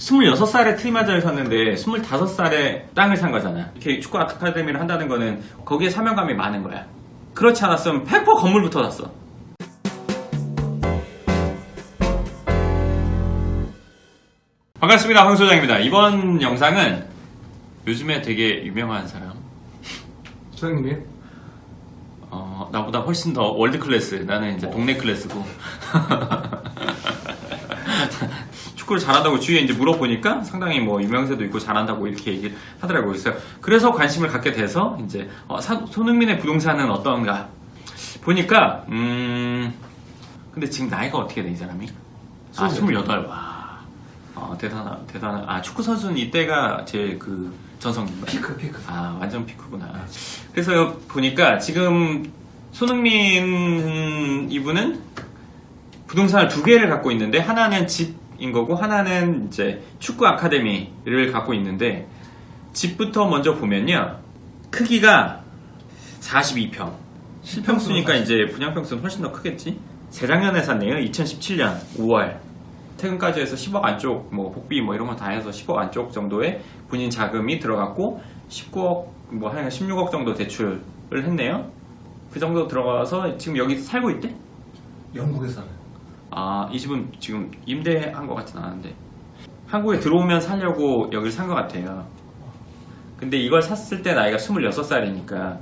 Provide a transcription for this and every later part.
26살에 트리마저를 샀는데 25살에 땅을 산 거잖아. 이렇게 축구 아카데미를 한다는 거는 거기에 사명감이 많은 거야. 그렇지 않았으면 100% 건물부터 샀어. 반갑습니다. 황 소장입니다. 이번 영상은 요즘에 되게 유명한 사람, 소장님이요? 어, 나보다 훨씬 더 월드 클래스. 나는 이제 동네 클래스고. 축구를 잘한다고 주위에 이제 물어보니까 상당히 뭐 유명세도 있고 잘한다고 이렇게 얘기를 하더라고요. 그래서, 그래서 관심을 갖게 돼서 이제 어, 사- 손흥민의 부동산은 어떤가 보니까 음 근데 지금 나이가 어떻게 돼 이 사람이? 아 28. 와. 어, 대단하 대단한 아 축구 선수는 이때가 제 그 전성기인가요? 피크 피크 아, 완전 피크구나. 그래서 보니까 지금 손흥민 이분은 부동산을 두 개를 갖고 있는데 하나는 집 인 거고 하나는 이제 축구 아카데미를 갖고 있는데 집부터 먼저 보면요. 크기가 42평. 실평수니까 이제 분양평수는 훨씬 더 크겠지? 재작년에 샀네요. 2017년 5월. 퇴근까지 해서 10억 안쪽, 뭐 복비 뭐 이런 거 다 해서 10억 안쪽 정도의 본인 자금이 들어갔고 19억, 뭐한 16억 정도 대출을 했네요. 그 정도 들어가서 지금 여기 살고 있대? 영국에 살아요 아, 이 집은 지금 임대한 것 같진 않은데. 한국에 들어오면 살려고 여기를 산 것 같아요. 근데 이걸 샀을 때 나이가 26살이니까.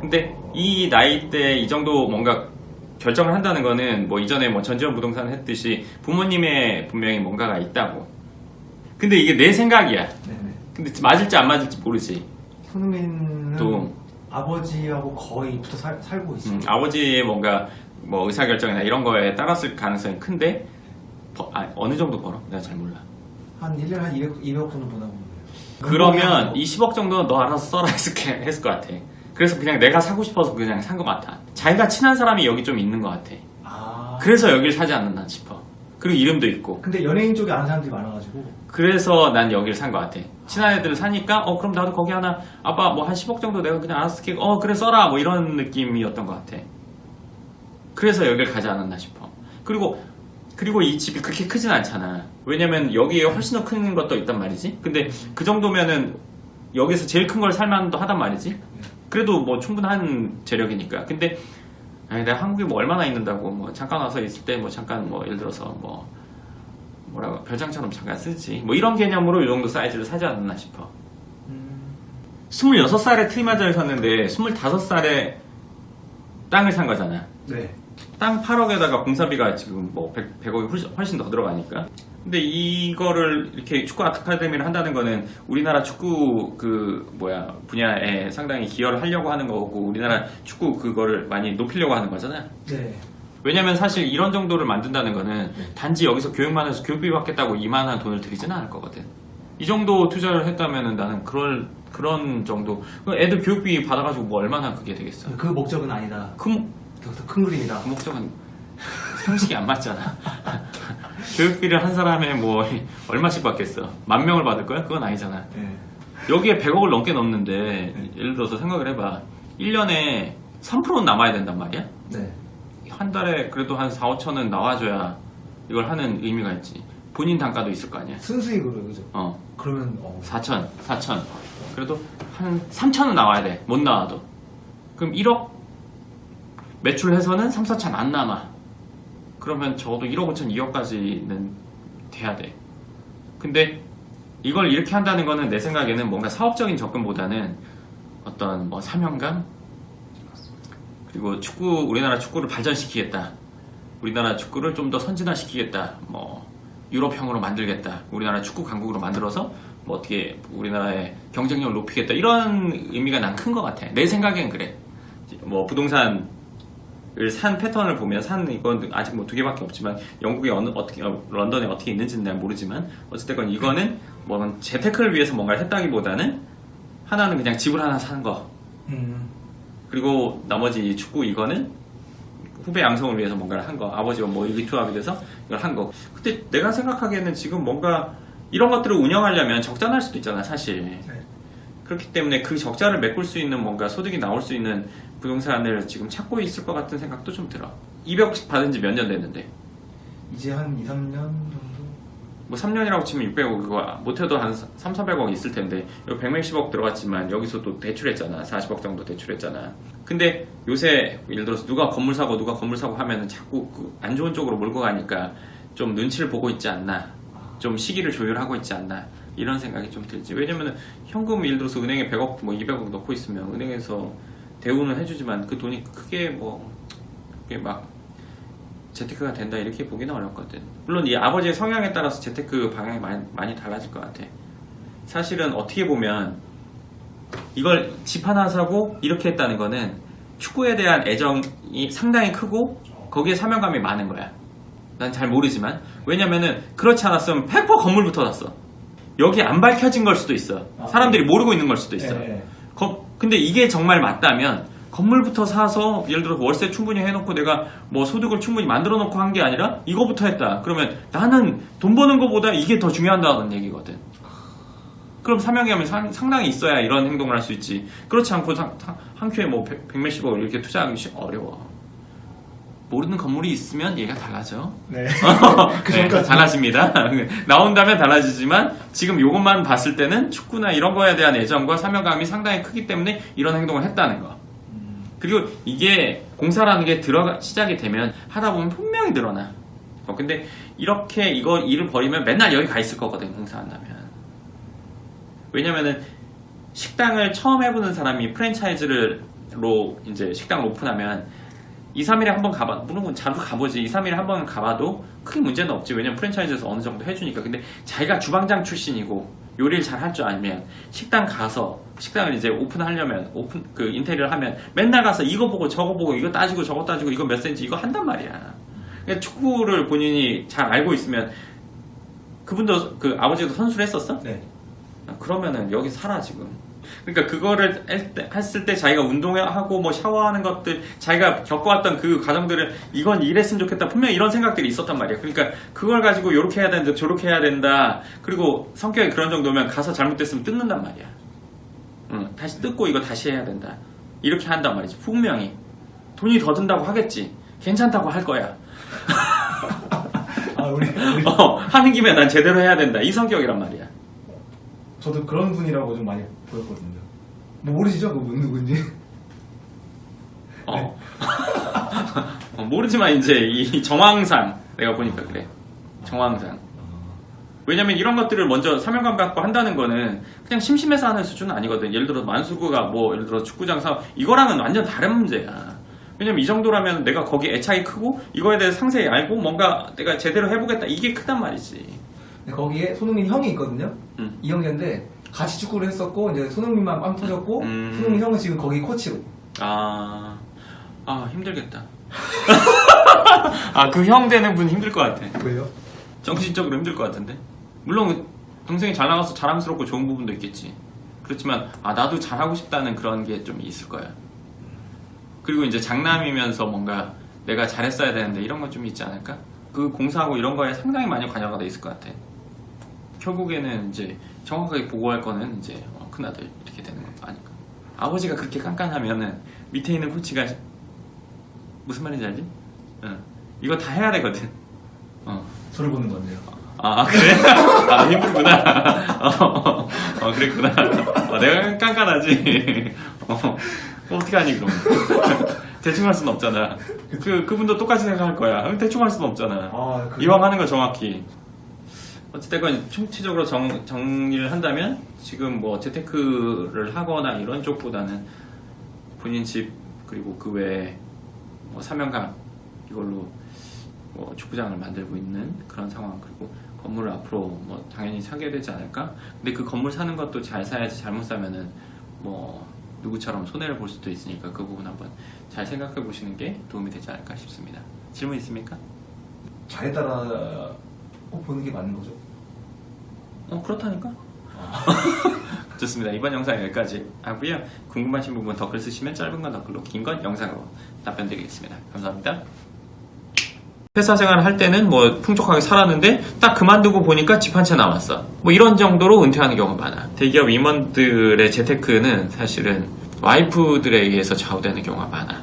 근데 이 나이 때 이 정도 뭔가 결정을 한다는 거는 뭐 이전에 뭐 전지현 부동산 했듯이 부모님의 분명히 뭔가가 있다고. 근데 이게 내 생각이야. 네네 근데 맞을지 안 맞을지 모르지. 손흥민은 또. 아버지하고 거의 붙어 살, 살고 있어요 음, 아버지의 뭔가 뭐 의사결정이나 이런 거에 따랐을 가능성이 큰데 버- 아, 어느 정도 벌어? 내가 잘 몰라. 한 1년에 한 200, 200억 정도 보나 보네요 그러면 이 10억 정도는 너 알아서 써라 했을, 게- 했을 것 같아. 그래서 그냥 내가 사고 싶어서 그냥 산 것 같아. 자기가 친한 사람이 여기 좀 있는 것 같아. 아 그래서 여기를 사지 않는다 싶어. 그리고 이름도 있고. 근데 연예인 쪽에 아는 사람들이 많아가지고 그래서 난 여기를 산 것 같아. 친한 애들 사니까, 어, 그럼 나도 거기 하나, 아빠 뭐 한 10억 정도 내가 그냥 알아서 쓸게. 어, 그래, 써라. 뭐 이런 느낌이었던 것 같아. 그래서 여기를 가지 않았나 싶어. 그리고, 그리고 이 집이 그렇게 크진 않잖아. 왜냐면 여기에 훨씬 더 큰 것도 있단 말이지. 근데 그 정도면은 여기서 제일 큰 걸 살만도 하단 말이지. 그래도 뭐 충분한 재력이니까. 근데 아니, 내가 한국에 뭐 얼마나 있는다고 뭐 잠깐 와서 있을 때 뭐 잠깐 뭐 예를 들어서 뭐 뭐라고 별장처럼 잠깐 쓰지. 뭐 이런 개념으로 이 정도 사이즈를 사지 않았나 싶어. 26살에 트리마저를 샀는데 25살에 땅을 산 거잖아. 네 땅 8억에다가 공사비가 지금 뭐 100, 100 억이 훨씬, 훨씬 더 들어가니까. 근데 이거를 이렇게 축구 아카데미를 한다는 거는 우리나라 축구 그 뭐야 분야에 상당히 기여를 하려고 하는 거고 우리나라 축구 그거를 많이 높이려고 하는 거잖아. 네. 왜냐면 사실 이런 정도를 만든다는 거는 단지 여기서 교육만 해서 교육비 받겠다고 이만한 돈을 들이지는 않을 거거든. 이 정도 투자를 했다면 나는 그럴 그런 정도 애들 교육비 받아가지고 뭐 얼마나 그게 되겠어. 그 목적은 아니다 그, 목- 더 큰 그림이다 그 목적은 상식이 안 맞잖아. 교육비를 한 사람에 뭐 얼마씩 받겠어? 만 명을 받을 거야? 그건 아니잖아. 네. 여기에 100억을 넘게 넘는데 예를 들어서 생각을 해봐. 1년에 3%는 남아야 된단 말이야? 네. 한 달에 그래도 한 4, 5천은 나와줘야 이걸 하는 의미가 있지. 본인 단가도 있을 거 아니야. 순수익으로 그죠 어, 그러면 어 4천, 4천. 그래도 한 3천은 나와야 돼. 못 나와도. 그럼 1억 매출해서는 3, 4천 안 남아. 그러면 적어도 1억 5천, 2억까지는 돼야 돼. 근데 이걸 이렇게 한다는 거는 내 생각에는 뭔가 사업적인 접근보다는 어떤 뭐 사명감? 그리고 축구, 우리나라 축구를 발전시키겠다. 우리나라 축구를 좀 더 선진화시키겠다. 뭐 유럽형으로 만들겠다. 우리나라 축구 강국으로 만들어서 뭐 어떻게 우리나라의 경쟁력을 높이겠다. 이런 의미가 난 큰 것 같아. 내 생각엔 그래. 뭐 부동산을 산 패턴을 보면 산 이건 아직 뭐 두 개밖에 없지만 영국에 어느 어떻게 어, 런던에 어떻게 있는지는 난 모르지만 어쨌든 이거는 뭐 재테크를 위해서 뭔가를 했다기보다는 하나는 그냥 집을 하나 사는 거 음. 그리고 나머지 이 축구 이거는 후배 양성을 위해서 뭔가를 한 거. 아버지가 뭐 일기투합이 돼서 이걸 한 거. 근데 내가 생각하기에는 지금 뭔가 이런 것들을 운영하려면 날 수도 있잖아, 사실. 네. 그렇기 때문에 그 적자를 메꿀 수 있는 뭔가 소득이 나올 수 있는 부동산을 지금 찾고 있을 것 같은 생각도 좀 들어. 200억씩 받은 지 몇 년 됐는데. 이제 한 2, 3년 정도? 뭐 3년이라고 치면 600억 그거 못해도 한 3, 400억 있을 텐데 여기 160억 들어갔지만 여기서 또 대출했잖아. 40억 정도 대출했잖아. 근데 요새 예를 들어서 누가 건물 사고 누가 건물 사고 하면은 자꾸 그 안 좋은 쪽으로 몰고 가니까 좀 눈치를 보고 있지 않나. 좀 시기를 조율하고 있지 않나 이런 생각이 좀 들지 왜냐면은 현금 예를 들어서 은행에 100억 뭐 200억 넣고 있으면 은행에서 대우는 해주지만 그 돈이 크게 뭐 그게 막 재테크가 된다 이렇게 보기는 어렵거든. 물론 이 아버지의 성향에 따라서 재테크 방향이 많이, 많이 달라질 것 같아. 사실은 어떻게 보면 이걸 집 하나 사고 이렇게 했다는 거는 축구에 대한 애정이 상당히 크고 거기에 사명감이 많은 거야. 난 잘 모르지만 왜냐면은 그렇지 않았으면 100% 건물부터 샀어. 여기 안 밝혀진 걸 수도 있어. 아, 사람들이 모르고 있는 걸 수도 있어. 네. 거- 근데 이게 정말 맞다면 건물부터 사서 예를 들어 월세 충분히 해놓고 내가 뭐 소득을 충분히 만들어 놓고 한 게 아니라 이거부터 했다. 그러면 나는 돈 버는 것보다 이게 더 중요하다는 얘기거든. 그럼 사명감이 상- 상당히 있어야 이런 행동을 할 수 있지. 그렇지 않고 한 큐에 뭐 백, 백몇십억 이렇게 투자하기 쉽- 어려워. 모르는 건물이 있으면 얘가 달라져. 네. 그 네, 전까지. 달라집니다. 나온다면 달라지지만 지금 이것만 봤을 때는 축구나 이런 거에 대한 애정과 사명감이 상당히 크기 때문에 이런 행동을 했다는 거. 그리고 이게 공사라는 게 들어가 시작이 되면 하다 보면 분명히 늘어나. 어, 근데 이렇게 이거 일을 벌이면 맨날 여기 가 있을 거거든 공사한다면. 왜냐면은 식당을 처음 해보는 사람이 프랜차이즈로 이제 식당을 오픈하면 2, 3일에 한 번 가봐, 물론 자주 가보지. 2, 3일에 한 번 가봐도 크게 문제는 없지. 왜냐면 프랜차이즈에서 어느 정도 해주니까. 근데 자기가 주방장 출신이고 요리를 잘 할 줄 알면 식당 가서 식당을 이제 오픈하려면 오픈 그 인테리어를 하면 맨날 가서 이거 보고 저거 보고 이거 따지고 저거 따지고 이거 몇 센치 이거 한단 말이야. 그러니까 축구를 본인이 잘 알고 있으면 그분도 그 아버지도 선수를 했었어? 네. 그러면은 여기 살아 지금. 그러니까 그거를 했을 때 자기가 운동하고 뭐 샤워하는 것들 자기가 겪어왔던 그 과정들을 이건 이랬으면 좋겠다 분명히 이런 생각들이 있었단 말이야. 그러니까 그걸 가지고 이렇게 해야 된다 저렇게 해야 된다. 그리고 성격이 그런 정도면 가서 잘못됐으면 뜯는단 말이야. 응, 다시 뜯고 이거 다시 해야 된다. 이렇게 한단 말이지. 분명히 돈이 더 든다고 하겠지. 괜찮다고 할 거야. 아 우리, 우리 어, 하는 김에 난 제대로 해야 된다. 이 성격이란 말이야. 저도 그런 분이라고 좀 많이 보였거든요. 뭐 모르시죠? 그분 누군지? 어. 어, 모르지만 이제 이 정황상 내가 보니까 그래. 정황상. 왜냐면 이런 것들을 먼저 사명감 갖고 한다는 거는 그냥 심심해서 하는 수준은 아니거든. 예를 들어 만수구가 뭐 예를 들어 축구장 사업 이거랑은 완전 다른 문제야. 왜냐면 이 정도라면 내가 거기 애착이 크고 이거에 대해서 상세히 알고 뭔가 내가 제대로 해보겠다 이게 크단 말이지. 근데 거기에 손흥민 형이 있거든요. 음. 이 형제인데 같이 축구를 했었고 이제 손흥민만 빵 터졌고 음. 손흥민 형은 지금 거기 코치로. 아, 아 힘들겠다. 아 그 형 되는 분 힘들 것 같아. 왜요? 정신적으로 힘들 것 같은데. 물론 동생이 잘 나가서 자랑스럽고 좋은 부분도 있겠지. 그렇지만 아 나도 잘하고 싶다는 그런 게 좀 있을 거야. 그리고 이제 장남이면서 뭔가 내가 잘했어야 되는데 이런 건 좀 있지 않을까? 그 공사하고 이런 거에 상당히 많이 관여가 돼 있을 것 같아. 결국에는 이제 정확하게 보고할 거는 이제 어, 큰아들 이렇게 되는 거 아닐까. 아버지가 그렇게 깐깐하면은 밑에 있는 코치가 무슨 말인지 알지? 응. 이거 다 해야 되거든. 어. 저를 보는 건데요. 아 그래? 아 힘들구나. 어, 어 그랬구나. 어, 내가 깐깐하지. 어, 그럼 어떻게 하니 그럼? 대충 할 수는 없잖아. 그 그분도 똑같이 생각할 거야. 응, 대충 할 수는 없잖아. 아, 그- 이왕 하는 거 정확히. 어쨌든 총체적으로 정, 정리를 한다면 지금 뭐 재테크를 하거나 이런 쪽보다는 본인 집 그리고 그 외에 뭐 사명감 이걸로 뭐 축구장을 만들고 있는 그런 상황 그리고 건물을 앞으로 뭐 당연히 사게 되지 않을까? 근데 그 건물 사는 것도 잘 사야지 잘못 사면은 뭐 누구처럼 손해를 볼 수도 있으니까 그 부분 한번 잘 생각해 보시는 게 도움이 되지 않을까 싶습니다. 질문 있습니까? 잘에 따라 꼭 보는 게 맞는 거죠. 어 그렇다니까. 좋습니다. 이번 영상 여기까지 하고요. 궁금하신 부분 댓글 쓰시면 짧은 건 댓글로 긴 건 영상으로 답변 드리겠습니다. 감사합니다. 회사 생활을 할 때는 뭐 풍족하게 살았는데 딱 그만두고 보니까 집 한 채 남았어. 뭐 이런 정도로 은퇴하는 경우가 많아. 대기업 임원들의 재테크는 사실은 와이프들에 의해서 좌우되는 경우가 많아.